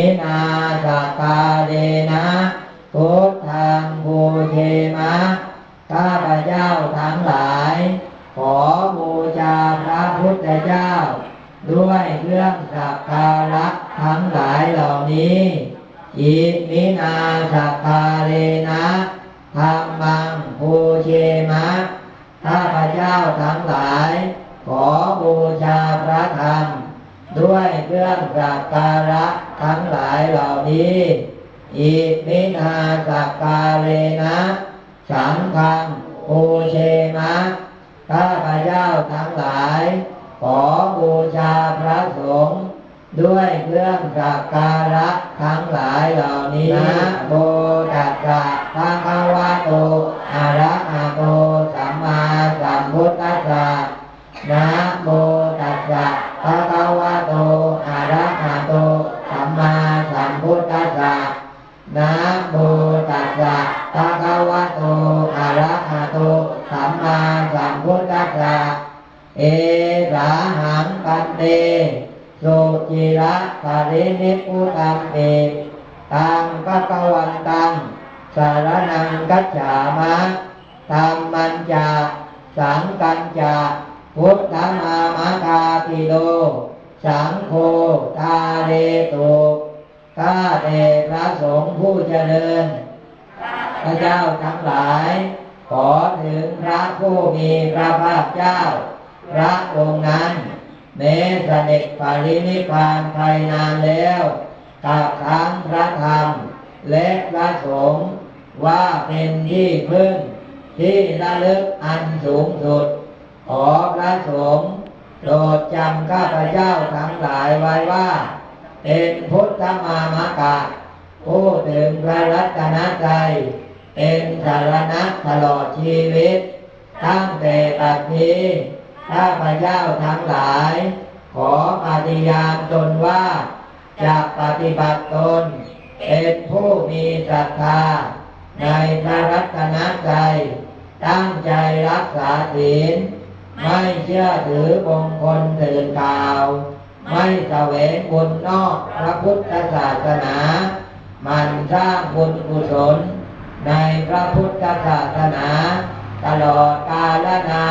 นินาสกาเลนะพุทธังบูเทมะ ข้าพเจ้าทั้งหลาย ขอบูชาพระพุทธเจ้า ด้วยเครื่องสักการะทั้งหลายเหล่านี้อิมินาสักคาเลนะธรรมังภูเชมะ ข้าพเจ้าทั้งหลาย ขอบูชาพระธรรม ด้วยเครื่องสักการะทั้งหลายเหล่านี้อิมินาสักกาเลนะสังฆังภูเชมะข้าพเจ้าทั้งหลาย ขอบูชาพระสงฆ์ด้วยเครื่องสักการะทั้งหลายเหล่านี้นะโมตัสสะ มพุทธัสสะนะโมตัสสะภะคะวะโตอะระหะโตสัมมาสัมพุทธัสสะเอสาหังกันเตสุจิระปรินิพุตังเตตังกะกวันตังสารนังกัจฉามะธรรมันจะสังกันจะพุทธมามะคาติโลสังโฆทาเรตุ ข้าแต่พระสงฆ์ผู้เจริญ พระเจ้าทั้งหลาย ขอถึงพระผู้มีพระภาคเจ้า พระองค์นั้นแม้เสด็จปรินิพพานภายนานแล้วกับทั้งพระธรรม และพระสงฆ์ว่าเป็นที่พึ่ง ที่ระลึกอันสูงสุด ขอพระสงฆ์โปรดจำข้าพเจ้าทั้งหลายไว้ว่า เป็นพุทธมามกะผู้ถึงพระรัตนตรัยเป็นสารณะตลอดชีวิต ตั้งแต่ปัจจุบันข้าพเจ้าทั้งหลาย ขอปฏิญาณตนว่าจะปฏิบัติตน เป็นผู้มีศรัทธา ในพระรัตนตรัยตั้งใจรักษาศีล ไม่เชื่อถือมงคลตื่นข่าว ไม่เสวงบุญนอกพระพุทธศาสนา มันสร้างบุญกุศล ในพระพุทธศาสนา ตลอดกาลนานเดินสา